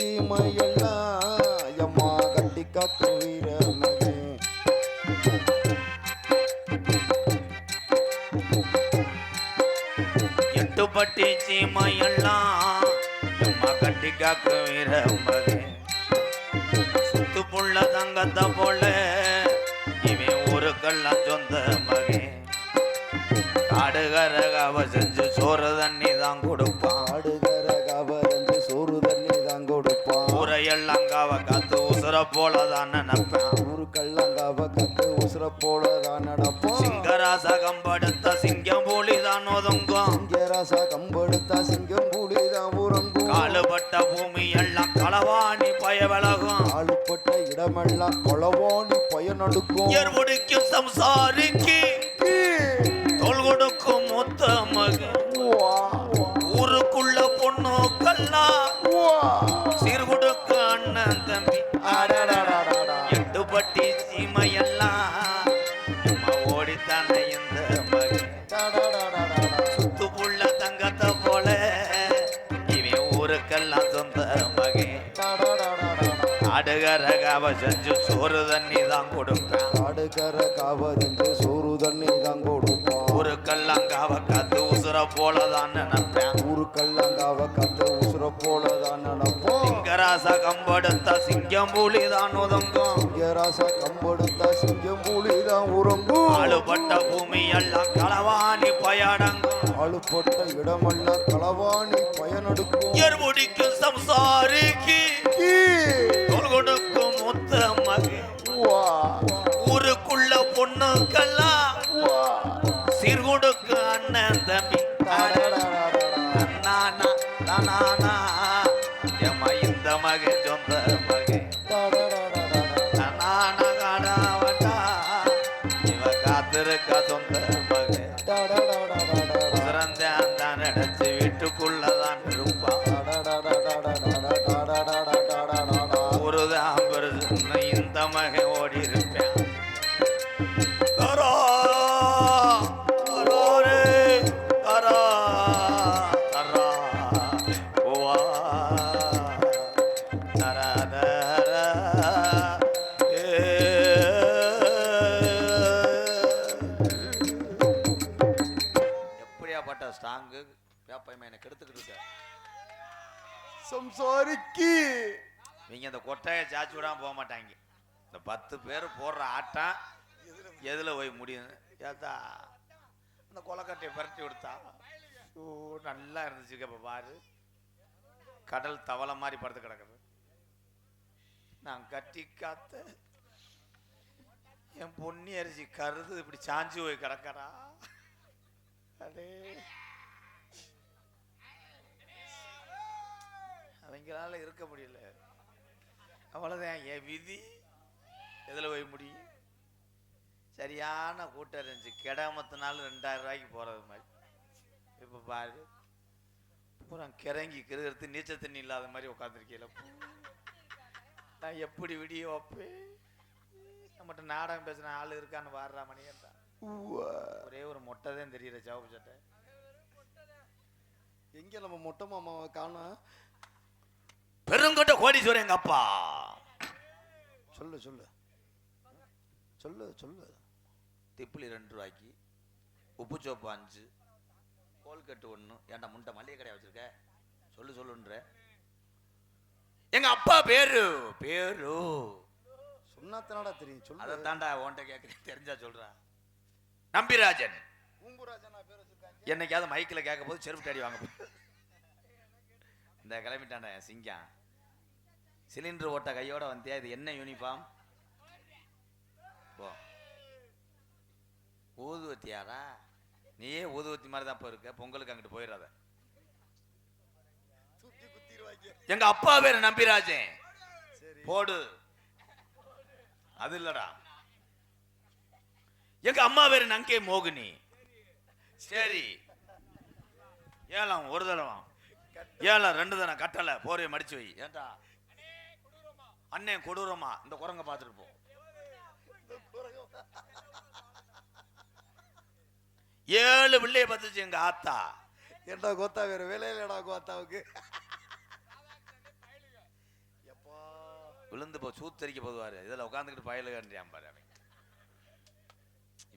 சீமையெல்லாம் எம்மா கட்டி காக்கும் வீரமகன் எட்டுப்பட்டி சீமையெல்லாம் எம்மா கட்டி காக்கு வீரமகே சுத்து புள்ள தங்கத்தை போல இவன் ஊருக்கெல்லாம் சொந்த மகே காடுகர அவ செஞ்சு சோறு தண்ணி தாங்க போலதான் சிங்கம் பூலிதான் ஒதுங்கும். சிங்கராச சிங்கம் பூலிதான் உறங்கும் பூமி எல்லாம் களவாணி பய விலகும் காலுப்பட்ட இடமெல்லாம் கொளவாணி பயனடுக்கும். முடிக்கும் சம்சாரிக்கு. ஆடுகர காவ செஞ்சு சோறு தண்ணி தான் கொடுப்பேன். ஆடுகர காவதென்று சோறு தண்ணி தான் கொடுப்பான். ஊருக்கெல்லாம் காவ காத்து உசுர போல தான் நினைப்பேன் ஊருக்கெல்லாம் காவ கத்து உசுர போல தான் நடப்போம் சிங்கராச கம்படுத்த சிங்கம் புலி தான் ஒதுங்கும் சிங்கராசா கம்பெடுத்தா சிங்கம் புலி தான் உறங்கும். ஆளுபட்ட பூமி எல்லாம் களவாணி பயடங்கும் ஆளுப்பட்ட இடமெல்லாம் களவாணி பயனடுக்கும். உயர் முடிக்கும் சம்சாரிக்கு கொடுக்கும் முத்தமக ஊருக்குள்ள பொண்ணுக்கெல்லாம் சிறுகுடுக்கு அண்ணன் தம்பி நானா ஏமா இந்த மக சொந்த மக நானாடாவட்டா இவ காத்திருக்கா சொந்த மக சிறந்த அந்த நினைச்சு வீட்டுக்குள்ளதான் ஸ்ட்ராங்கு வேப்பைமை எனக்கு எடுத்துக்கிட்டு இருக்க சம்சாரிக்கு. நீங்க இந்த கொட்டையை சாச்சி விடாம போக மாட்டாங்க. இந்த பத்து பேர் போடுற ஆட்டம் எதுல போய் முடியும்? ஏத்தா அந்த கொலக்கட்டையை பரட்டி விடுத்தா? ஓ நல்லா இருந்துச்சு இப்ப பாரு. கடல் தவளை மாதிரி படுத்து கிடக்குது. நான் கட்டி காத்த என் பொன்னி அரிசி கருது இப்படி சாஞ்சு போய் கிடக்கடா அடே. அவங்களால இருக்க முடியல. அவ்வளோதான் என் விதி எதில் போய் முடியும்? சரியான கூட்டம் இருந்துச்சு. கிடாமத்தினாலும் ரெண்டாயிரம் ரூபாய்க்கு போகிறது மாதிரி. இப்போ பாரு. பூரா கிறங்கி கிருகிறது நீச்சல் தண்ணி இல்லாத மாதிரி உட்காந்துருக்கீல நான் எப்படி விடிய வைப்பேன்? நம்மகிட்ட நாடகம் பேசுன ஆள் இருக்கான்னு வாடுறா மணியன்டா ஒரே ஒரு மொட்டை தான் தெரியுற சிவப்பு சட்டை. எங்க நம்ம மொட்டை மாமாவை காணோம். பெருங்கொட்ட கோடீஸ்வரன் எங்க அப்பா? சொல்லு சொல்லு. சொல்லு சொல்லு. திப்பிலி ரெண்டு ரூபாய்க்கு உப்பு சோப்பு அஞ்சு கோல்கட்டு ஒன்று ஏன்டா முண்டை மளிகை கடையா வச்சிருக்க? சொல்லு சொல்லுன்ற. எங்க அப்பா பேரு? பேரு. சொன்னாத்தனடா தெரியும் சொல்லு. அதை தாண்டா உன்கிட்ட கேட்குறேன் தெரிஞ்சா சொல்றா. நம்பிராஜன். என்னைக்காவது மைக்கில் கேட்க போது செருப்பு தேடி வாங்க. இந்த கிளம்பிட்டாண்டா என் சிங்கம். சிலிண்டர் ஓட்ட கையோட வந்தியா? இது என்ன யூனிஃபார்ம் போ. ஊதுவத்தியாரா நீயே ஊதுவத்தி மாதிரி தான் இப்போ இருக்க. பொங்கலுக்கு அங்கிட்டு போயிடாத எங்க அப்பா பேரு நம்பிராஜன். போடு. அது இல்லடா. எங்க அம்மா பேரு நங்கை மோகினி. சரி. ஏலம் ஒரு தடவை. ஏலம் ரெண்டு தடவை. கட்டல. போரைய மடிச்சு வை. ஏன்டா அண்ணன் கொடூரமா? இந்த குரங்க பார்த்துட்டு போ. ஏழு பிள்ளைய பத்துச்சு எங்க ஆத்தா. ஏண்டா கோத்தா வேற வேலையிலடா கோத்தாவுக்கு? விழுந்து போ சூத்தரிக்க போதுவாரு இதில் உட்காந்துக்கிட்டு பயலு கண்டியான் பாரு அவன்.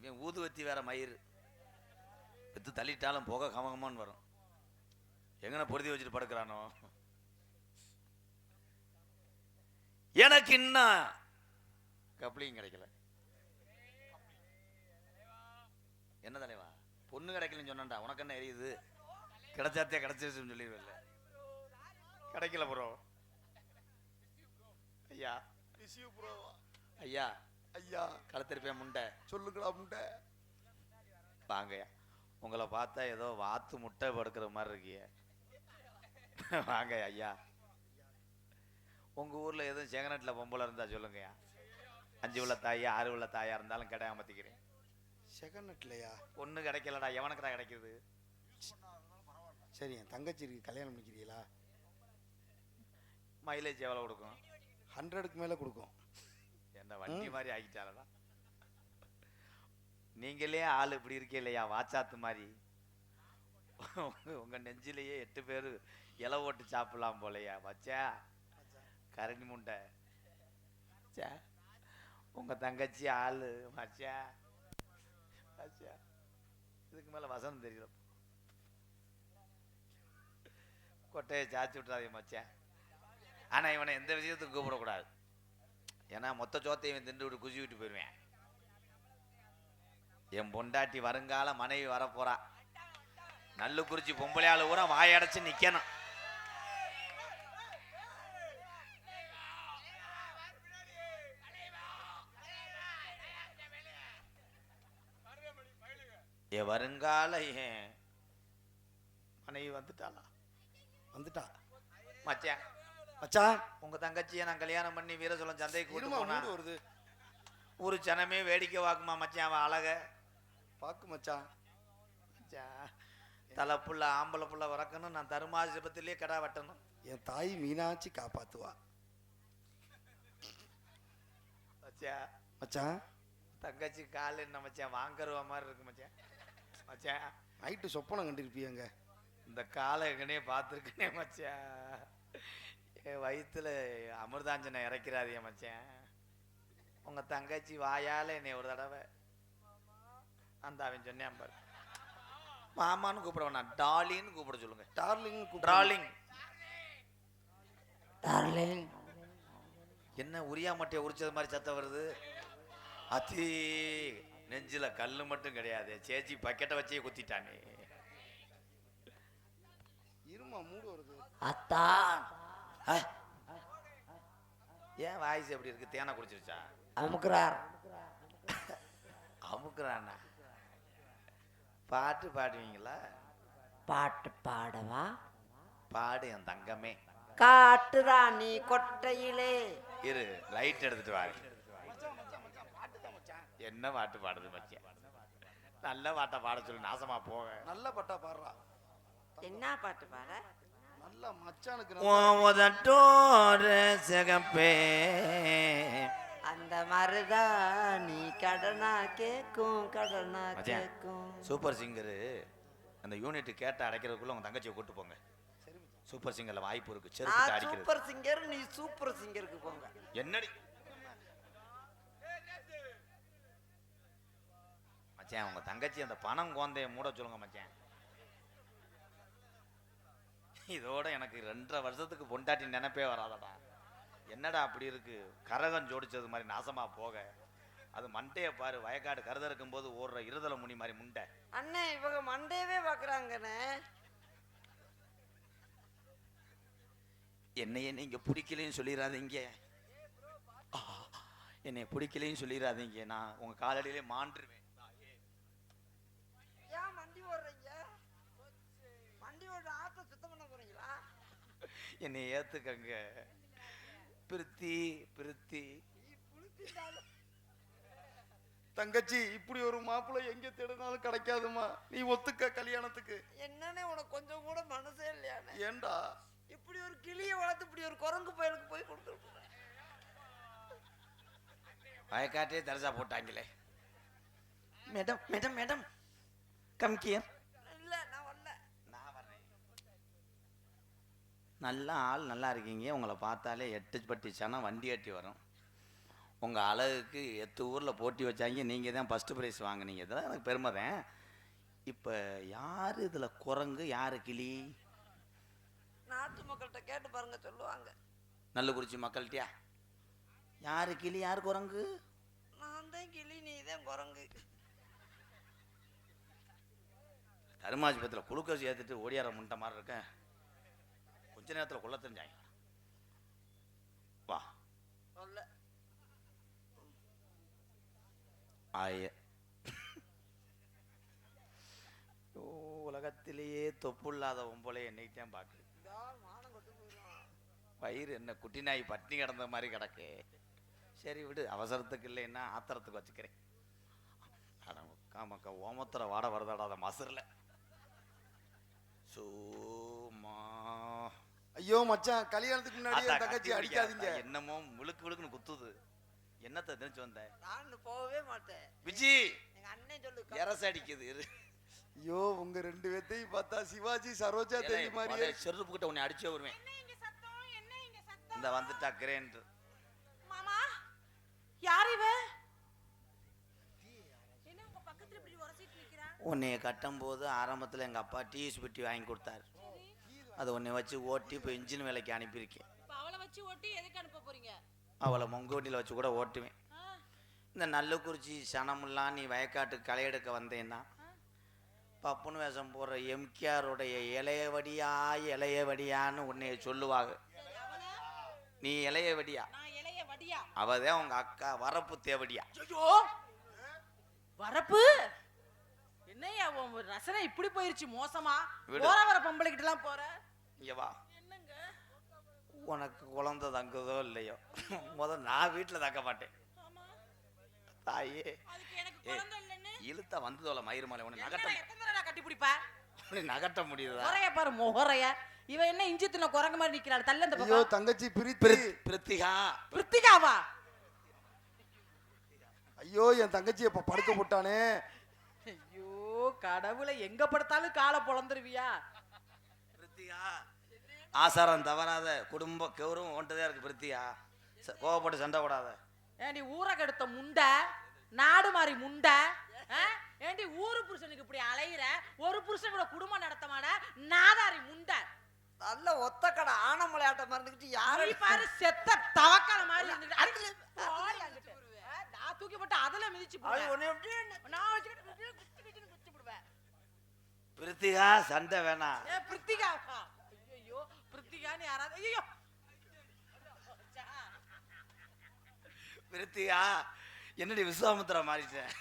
இவன் ஊதுவத்தி வேற மயிர். எடுத்து தள்ளிட்டாலும் புகை கமகமான்னு வரும். எங்கன பொருதி வச்சுட்டு படுக்கிறானோ? எனக்கு இன்னும் கப்ளியும் கிடைக்கல. என்ன தலைவா? பொண்ணு கிடைக்கலன்னு சொன்னான்டா. உனக்கு என்ன எரியுது? கிடைச்சாத்தே கிடைச்சிருச்சுன்னு சொல்லிடுவேன்ல கிடைக்கல ப்ரோ ஐயா. ஐயா. ஐயா. களத்திருப்பேன் முண்டை. சொல்லுங்களா முண்டை. வாங்கய்யா உங்களை பார்த்தா ஏதோ வாத்து முட்டை படுக்கிற மாதிரி இருக்கிய. வாங்க ஐயா. உங்க ஊர்ல எதுவும் செங்கநட்டில் பொம்பளை இருந்தா சொல்லுங்கய்யா. அஞ்சு உள்ள தாயா ஆறு உள்ள தாயா இருந்தாலும் கிடையாம மாத்திக்கிறேன் செகண்ட் நெட்லையா பொண்ணு கிடைக்கலடா எவனுக்குடா கிடைக்குது? சரி என் தங்கச்சி இருக்கு கல்யாணம் பண்ணிக்கிறீங்களா? மைலேஜ் எவ்வளவு கொடுக்கும்? ஹண்ட்ரடுக்கு மேலே கொடுக்கும். என்ன வண்டி மாதிரி ஆகிட்டாலடா நீங்களே ஆள் இப்படி இருக்கே இல்லையா வாச்சாத்து மாதிரி? உங்க- உங்க நெஞ்சிலேயே எட்டு பேர் இலை ஓட்டு சாப்பிடலாம் போலையா வச்சா கரணி முண்டை. ச்சே. உங்க தங்கச்சி ஆளு மச்சா மச்சா இதுக்கு மேல வசனம் தெரியல கொட்டையை சாச்சி விட்றாதே மச்சா ஆனா இவனை எந்த விஷயத்துக்கும் கூப்பிடக்கூடாது. ஏன்னா மொத்த சோத்தையும் இவன் திண்டு விட்டு குசி விட்டு போயிடுவேன். என் பொண்டாட்டி வருங்கால மனைவி வரப்போறா. நல்லுக்குறிச்சி குறிச்சி பொம்பளையால கூட வாயடைச்சு நிக்கணும். என் வருங்கால என் மனைவி வந்துட்டாளா? வந்துட்டா. மச்சான். மச்சான். உங்க தங்கச்சியை நான் கல்யாணம் பண்ணி வீரசோழம் சந்தைக்கு கூட்டு போனா? வருது. ஒரு ஜனமே வேடிக்கை வாக்குமா மச்சான் அவன் அழக? பாக்கு மச்சான். மச்சான், தலை புள்ள ஆம்பளை புள்ள வறக்கணும் நான் தருமாசிபத்திலே கடா வெட்டணும். என் தாய் மீனாட்சி காப்பாத்துவா. மச்சான். மச்சான். தங்கச்சி கால் என்ன மச்சான்? வாங்கருவ மாதிரி இருக்கு மச்சான். மச்சான் நைட்டு சொப்பனம் கண்டிருப்பியங்க. இந்த காலை எங்கனே பார்த்துருக்கனே மச்சான் என் வயித்துல அமிர்தாஞ்சனை இறக்கிறாதிய மச்சான் உங்க தங்கச்சி வாயால என்னை ஒரு தடவை. அந்த அவன் சொன்னேன் பாரு. மாமான்னு கூப்பிட வேணாம். டாலின்னு கூப்பிட சொல்லுங்க. Darling darling. என்ன உரியா மட்டையை உரிச்சது மாதிரி சத்தம் வருது? அத்தி. நெஞ்சில கல்லு மட்டும் கிடையாது. சேச்சி பக்கெட்டை வச்சே குத்திட்டானே. இருமா மூடு வருது. அத்தா? ஏன் வாய்ஸ் எப்படி இருக்கு? தேனை குடிச்சிருச்சா? அமுக்குறார். அமுக்குறானா? பாட்டு பாடுவீங்களா? பாட்டு பாடவா? பாடு என் தங்கமே. காட்டுராணி கொட்டையிலே. இரு லைட் எடுத்துட்டு வாரு என்ன பாட்டு பாடுது மச்சான் நல்ல பாட்டை பாட சொல்லு நாசமா போக நல்ல பட்டா பாடுறா. என்ன பாட்டு பாட? நல்லா மச்சானுக்கு சிகப்பே. அந்த மருதாணி கடனா கேக்கும் கடனா. கேக்கும். சூப்பர் சிங்கரு அந்த யூனிட் கேட்ட அடைக்கிறதுக்குள்ள உங்க தங்கச்சியை கூட்டு போங்க. சூப்பர் சிங்கர்ல வாய்ப்பு இருக்கு சூப்பர் சிங்கர் நீ சூப்பர் சிங்கருக்கு போங்க. என்னடி? மச்சான் உங்க தங்கச்சி அந்த பணம் கோந்தைய மூட சொல்லுங்க மச்சான். இதோட எனக்கு ரெண்டரை வருஷத்துக்கு பொண்டாட்டி நினைப்பே வராதடா. என்னடா அப்படி இருக்கு? கரகம் ஜோடிச்சது மாதிரி நாசமா போக. அது மண்டைய பாரு வயக்காடு கருதறுக்கும் போது ஓடுற இருதலை முனி மாதிரி முண்டை. அண்ணே இவங்க மண்டேவே பாக்குறாங்கண்ணே. என்னையே நீங்க பிடிக்கலைன்னு சொல்லிடாதீங்க என்னை பிடிக்கலைன்னு சொல்லிடாதீங்க நான் உங்க காலடியிலே மாண்டுருவேன் ஏன் வண்டி ஓடுறீங்க வண்டி ஓடுற ஆட்டோ சுத்தம் பண்ண போறீங்களா என்னை ஏத்துக்கங்க. பிரித்தி பிரித்தி. தங்கச்சி இப்படி ஒரு மாப்பிள்ளை எங்க தேடினாலும் கிடைக்காதுமா நீ ஒத்துக்க கல்யாணத்துக்கு. என்னன்னே உனக்கு கொஞ்சம் கூட மனசே இல்லையானே ஏன்டா இப்படி ஒரு கிளியை வளர்த்து இப்படி ஒரு குரங்கு பயலுக்கு போய் கொடுத்துருக்க வயக்காட்டே தரசா போட்டாங்களே. Madam madam madam. கம் கியர் இல்ல நான் வரல நான் வர்றேன் நல்ல ஆள் நல்லா இருக்கீங்க. உங்களை பார்த்தாலே எட்டு பட்டி சனம் வண்டி கட்டி வரும். உங்கள் அழகுக்கு எட்டு ஊரில் போட்டி வச்சாங்க. நீங்கள் தான் ஃபஸ்ட்டு ப்ரைஸ் வாங்குனீங்க. இதெல்லாம் எனக்கு பெருமை தான். இப்போ யார் இதில் குரங்கு? யார் கிளி? நாட்டு மக்கள்கிட்ட கேட்டு பாருங்க சொல்லுவாங்க. நல்லுக்குறிச்சி மக்கள்கிட்டயா? யார் கிளி? யார் குரங்கு? நான் தான் கிளி நீ தான் குரங்கு. தருமாஜிபத்தில் குளுக்கோஸ் ஏற்றிட்டு ஓடியார முண்ட மாதிரி இருக்கேன். கொஞ்ச நேரத்தில் கொள்ள தெரிஞ்சாங்க. வா. ஆய. உலகத்திலேயே தொப்பு இல்லாத ஒம்பளை என்னைக்கு தான் பார்க்குது. வயிறு என்ன குட்டி நாய் பட்டினி கிடந்த மாதிரி கிடக்கு. சரி விடு அவசரத்துக்கு இல்லைன்னா ஆத்திரத்துக்கு வச்சுக்கிறேன். அட முக்கா மக்கா ஓமத்துற வாட வருதாடாத மசரில் சோமா ஐயோ மச்சான் கல்யாணத்துக்கு முன்னாடி தங்கச்சி அடிக்காதீங்க. என்னமோ முழுக்கு முழுக்குன்னு குத்துது. என்னத்தை தெரிஞ்சு வந்த நான் போகவே மாட்டேன். விஜி! எங்க அண்ணன் சொல்லு எரச அடிக்குது. ஐயோ உங்க ரெண்டு பேத்தையும் பார்த்தா சிவாஜி சரோஜா தேவி மாதிரியே. முதல்ல செருப்பு கிட்ட உன்னை அடிச்சே வருவேன். இந்த வந்துட்டா கிரேன் மாமா யார் இவ? உன்னைய கட்டும்போது ஆரம்பத்தில் எங்கள் அப்பா டிஎஸ் பெட்டி வாங்கி கொடுத்தாரு. அதை உன்னை வச்சு ஓட்டி இப்போ இன்ஜின் வேலைக்கு அனுப்பியிருக்கேன். அவளை வச்சு ஓட்டி எதுக்கு அனுப்ப போறீங்க? அவளை மொங்கோட்டியில் வச்சு கூட ஓட்டுவேன். இந்த நல்லுக்குறிச்சி சனமெல்லாம் நீ வயக்காட்டுக்கு களை எடுக்க வந்தேன்னா பப்புன்னு வேஷம் போடுற எம்கேஆருடைய இளையவடியா இளையவடியான்னு உன்னைய சொல்லுவாங்க. நீ இளையவடியா? அவதான் உங்க அக்கா வரப்பு தேவடியா. ஐயோ! வரப்பு? என்னய்யா உன் ரசனை இப்படி போயிருச்சு மோசமா. போற வர பொம்பளைகிட்ட எல்லாம் போற? இங்க வா. என்னங்க உனக்கு குழந்தை தங்குதோ இல்லையோ? முத நான் வீட்டில் தங்க மாட்டேன். தாயே. அதுக்கு எனக்கு ஏய். குழந்தை இல்லைன்னு? இழுத்தா வந்ததோல மயிறு மலை? உன்னை நகட்ட என்னடா, எத்தனை தடவை கட்டி பிடிப்ப? உன்னை நகட்ட முடியுதா? முறைய பாரு முகரைய இவ என்ன இஞ்சி தின்ன குரங்கு மாதிரி நிக்கிறாள். தள்ள இந்த ஐயோ பக்கம். தங்கச்சி பிரித்தி. பிரித்- பிரித்திகா. பிருத்திகாவா? ஐயோ என் தங்கச்சி இப்ப படுக்க போட்டானே. ஐயோ கடவுளை எங்க படுத்தாலும் காலை பொழந்துருவியா? பிரித்திகா. ஆசாரம் தவறாத குடும்ப கௌரவம் ஒன்றதே இருக்கு பிரித்திகா ச- கோவப்பட்டு சண்டை போடாத. ஏண்டி ஊரை கெடுத்த முண்டை நாடு மாறி முண்டை ஆ? ஏண்டி ஊரு புருஷனுக்கு இப்படி அலையிற ஒரு புருஷன் கூட குடும்பம் நடத்தமான நாதாரி முண்டை. நல்ல ஒத்த கடை ஆனமலை ஆட்டம் மறந்துக்கிட்டு நீ யாரும் பாரு செத்த தவக்கால மாதிரி நான் தூக்கி போட்டு அதுல மிதிச்சு? நான் வச்சுக்கிட்டு இப்படியே குத்து குத்துன்னு குத்தி விடுவேன் பிரித்திகா சண்டை வேணாம். ஐயோ பிருத்திகான்னு யாராவது ஐயோ பிரித்திகா என்னடி விஸ்வாமித்திரா மாறிட்டேன்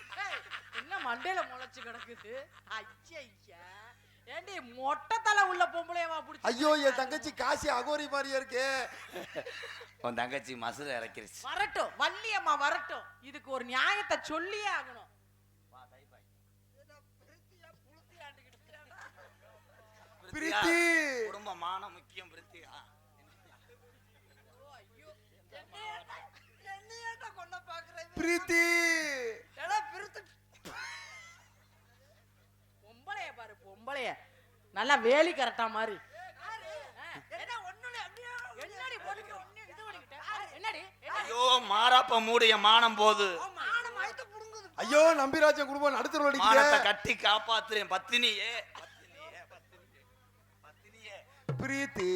என்ன மண்டையில முளைச்சு கிடக்குது? ஐயா ஏண்டி மொட்டை தலை உள்ள பொம்பளையவா புடிச்சு ஐயோ என் தங்கச்சி காசி அகோரி மாதிரியே இருக்கே. உன் தங்கச்சி மசுரை இறக்கிருச்சு. வரட்டும் வள்ளியம்மா வரட்டும். இதுக்கு ஒரு நியாயத்தை சொல்லியே ஆகணும். பிரித்தி குடும்ப மானம் முக்கியம் பிரித்திகா பிரீத்தி. பிரித்து. பொம்பளைய பாரு பொம்பளைய. நல்லா வேலி கரெக்டா மாதிரி என்ன ஒண்ணுல அப்படியே என்னடி பொண்ணு ஒண்ணு இது பண்ணிக்கிட்ட? என்னடி? என்ன? ஐயோ மாறாப்ப மூடிய மானம் போது மானம் மயத்த புடுங்குது. ஐயோ நம்பிராஜன் குடும்பம் நடுத்தர மானத்தை கட்டி காப்பாத்துறேன் பத்தினியே. பத்தினியே பத்தினியே பத்தினியே. பிரீத்தி.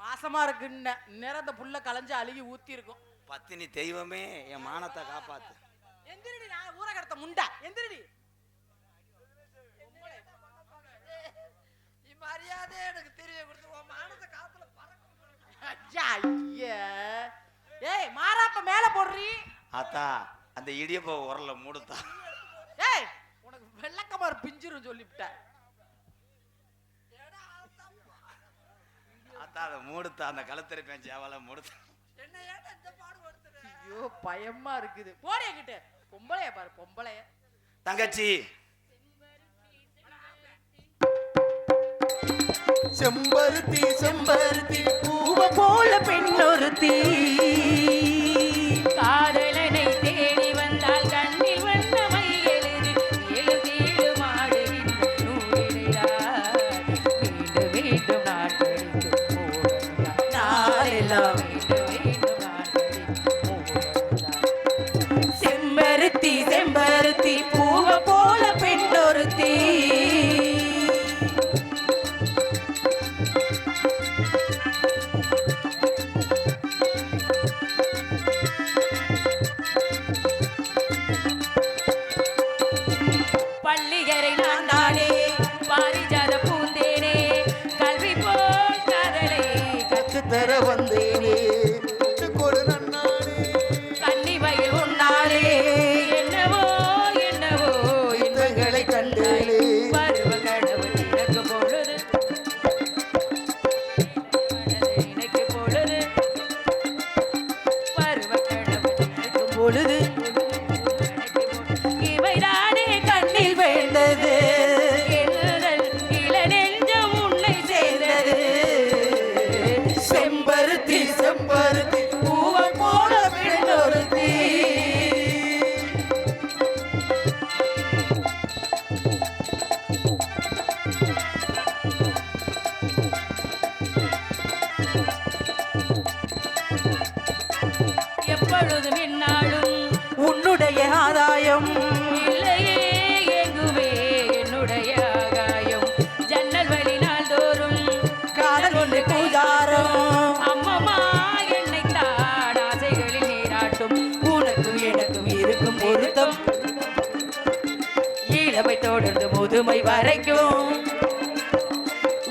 மாசமா இருக்குன்னு. நேரம் அந்த புள்ள களைஞ்சு அழுகி ஊத்தி இருக்கும் பத்தினி தெய்வமே என் மானத்தை காப்பாத்து. எந்திரடி நான் ஊற கடத்த முண்டா. எந்திரடி. மரியாதை எனக்கு தெரிய கொடுத்து உன் மானத்தை காத்துல பறக்க ஏய் மாறாப்ப மேல போடுறீ. ஆத்தா அந்த இடியப்ப உரல மூடுத்தா. ஏய் உனக்கு வெள்ளக்கமார் பிஞ்சிரும் சொல்லிவிட்டேன் ஆத்தா அதை மூடுத்தா அந்த கழுத்தரை பேஞ்சு அவளை மூடுத்தா. என்ன ஏன்டா இந்த பாடு படுத்துற ஐயோ பயமா இருக்குது. போடே கிட்ட பொம்பளைய பாரு பொம்பளைய. தங்கச்சி. செம்பருத்தி செம்பருத்தி பூவ போல பெண்ணொருத்தி. தரவன் முதுமை வரைக்கும்.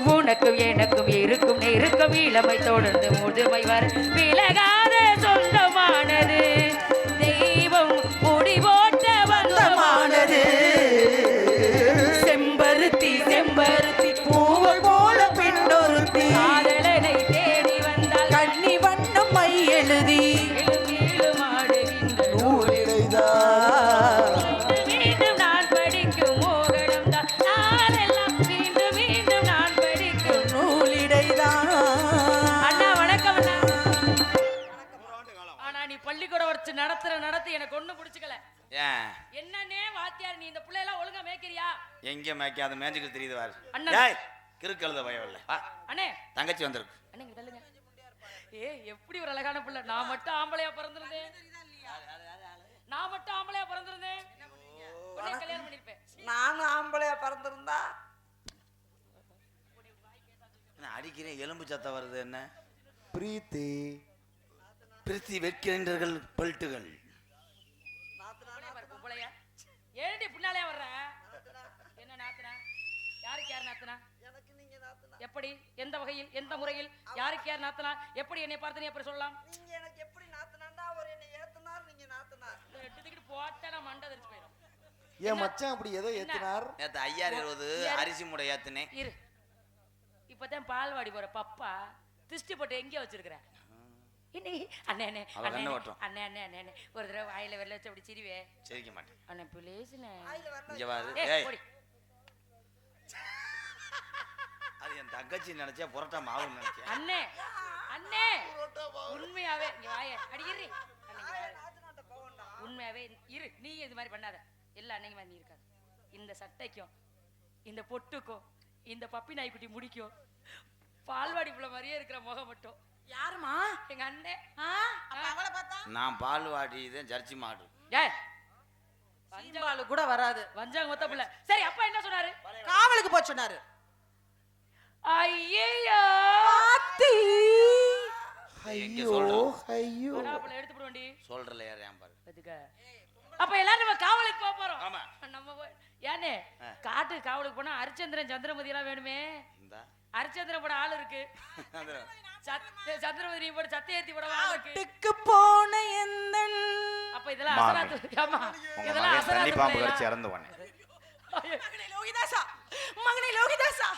உனக்கும் எனக்கும் இருக்கும் நெருக்கம் இளமை தொடர்ந்து முதுமை வரை எங்க மேய்க்காத மேஜிக்கல் தெரியுது வாரு அண்ணா. ஏய் கிறுக்கழுத பயம் இல்லை. அண்ணே. தங்கச்சி வந்திருக்கு. அண்ணே இங்க தள்ளுங்க. ஏ எப்படி ஒரு அழகான பிள்ளை. நான் மட்டும் ஆம்பளையா பிறந்திருந்தேன். நான் மட்டும் ஆம்பளையா பிறந்திருந்தேன். உடனே கல்யாணம் பண்ணிருப்பேன். நானும் ஆம்பளையா பிறந்திருந்தா? என்ன அடிக்கிறேன் எலும்பு சத்தம் வருது என்ன? பிரீத்தி பிரித்தி வெட்கின்றர்கள் பெல்ட்டுகள். ஏன்டி பின்னாலே வர்ற என்ன நாத்துனா யாருக்கு யார் நாத்துனா எனக்கு நீங்க நாத்துனா எப்படி? எந்த வகையில்? எந்த முறையில்? யாருக்கு யார் நாத்தனா? எப்படி என்னை பார்த்து நீ எப்படி சொல்லலாம்? நீங்க எனக்கு எப்படி நாத்துனாண்டா அவர் என்னை ஏத்துனார் நீங்க நாத்துனார். எடுத்துக்கிட்டு போட்டா மண்டை தெரிச்சு போயிடும். என் மச்சான் அப்படி ஏதோ ஏத்தினார்? நேற்று ஐயாயிரம் இருபது அரிசி மூடை ஏத்துனேன். இரு. இப்பதான் பால்வாடி போற பப்பா திருஷ்டி போட்டு எங்கே வச்சிருக்கிற அண்ணே. அண்ணே அண்ணே அண்ணே அண்ணே ஒரு தடவை வாயில வெள்ள வச்சு அப்படி சிரிவே. சிரிக்க மாட்டேன். அண்ணே பிளேஸ்ண்ணே வாயில வரல இங்க பாரு ஏய் ஏய் போடி அது என் தங்கச்சி நினைச்சா புரோட்டா மாவுன்னு நினைச்சேன் அண்ணே அண்ணே. உண்மையாவே இங்க வாய அடிக்கிறி உண்மையாவே இரு. நீ இது மாதிரி பண்ணாத. எல்லா அன்னைக்கு மாதிரி நீ இருக்காது. இந்த சட்டைக்கும் இந்த பொட்டுக்கும் இந்த பப்பி நாய்க்குட்டி முடிக்கும் பால்வாடி புள்ள மாதிரியே இருக்கிற முகம் மட்டும். யாருமா எங்க அண்ணே. அவளை பார்த்தா? நான் பால் வாடி தான் ஜர்ச்சி மாடு. ஏய் சீம்பாலு கூட வராது. வஞ்சாங்க மொத்த புள்ள. சரி அப்பா என்ன சொன்னாரு? காவலுக்கு போய் சொன்னாரு. ஐயோ ஆத்தி. ஐயோ சொல்றோம் ஐயோ. கடாப்புல எடுத்து போடுவோண்டி. சொல்றல யார் ஏன் பாரு? அதுக்கு அப்ப எல்லாரும் நம்ம காவலுக்கு போக போறோம். ஆமா. நம்ம ஏனே. காட்டு காவலுக்கு போனா ஹரிச்சந்திரன் சந்திரமதி எல்லாம் வேணுமே. இந்தா. ஹரிச்சந்திரன் போட ஆள் இருக்கு. சந்திரமதி நீ போட சத்த ஏத்தி போட ஆள் இருக்கு. போன எந்த அப்ப இதெல்லாம். அசராத்து ஆமா. இதெல்லாம் அசராத்து பாம்பு? கடிச்சு இறந்து மகனே லோகிதாசா. மகனே லோகிதாசா.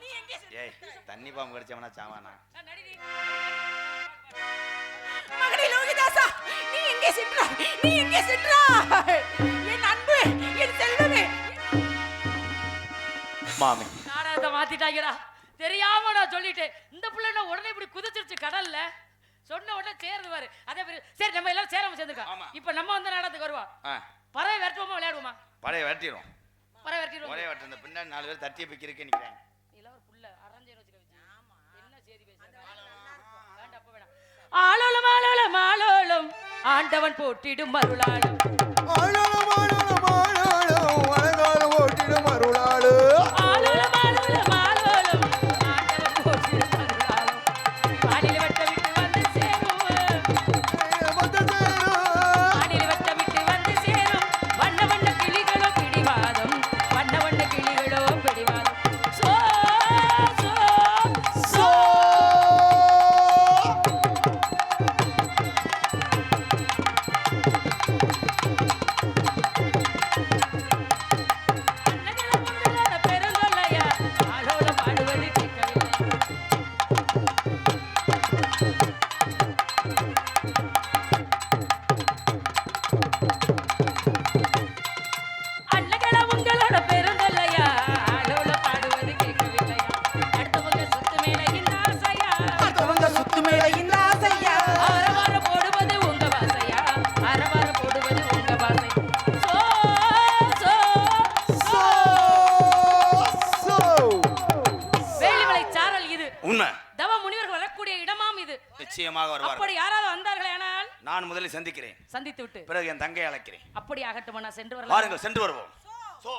நீ ஏய் தண்ணி பாம்பு கடிச்சவனா சாவானா. மகனே லோகிதாசா நீ எங்கே சென்றாய் நீ எங்கே சென்றாய் என் அன்பு என் செல்வமே. மாமி. நாடகத்தை மாத்திட்டாங்கடா. தெரியாம நான் சொல்லிட்டேன். இந்த புள்ள உடனே இப்படி குதிச்சிருச்சு கடல்ல? சொன்ன உடனே சேருது பாரு. அதே மாதிரி சரி நம்ம எல்லாரும் சேராம சேர்ந்துருக்கோம். இப்ப நம்ம வந்து நாடகத்துக்கு வருவோம். ஆ. பறவை விரட்டுவோமா விளையாடுவோமா? பழைய வெட்டிடும் பறவை விரட்டிடுவோம் ஒரே இந்த பின்னாடி நாலு பேர் தட்டிய பிக்கிறதுக்கு நிற்கிறாங்க இதெல்லாம் ஒரு புள்ள அரஞ்சேன்னு வச்சுக்க வச்சு என்ன செய்தி பேசுற வேண்டாம் அப்ப வேணாம் ஆளோளம் ஆளோளம் ஆளோளம். ஆண்டவன் போட்டிடும் மருளாளம் விட்டு பிறகு என் தங்கையை அழைக்கிறேன். அப்படி ஆகட்டும் நான் சென்று வரலாம். வாருங்கள் சென்று வருவோம். சோ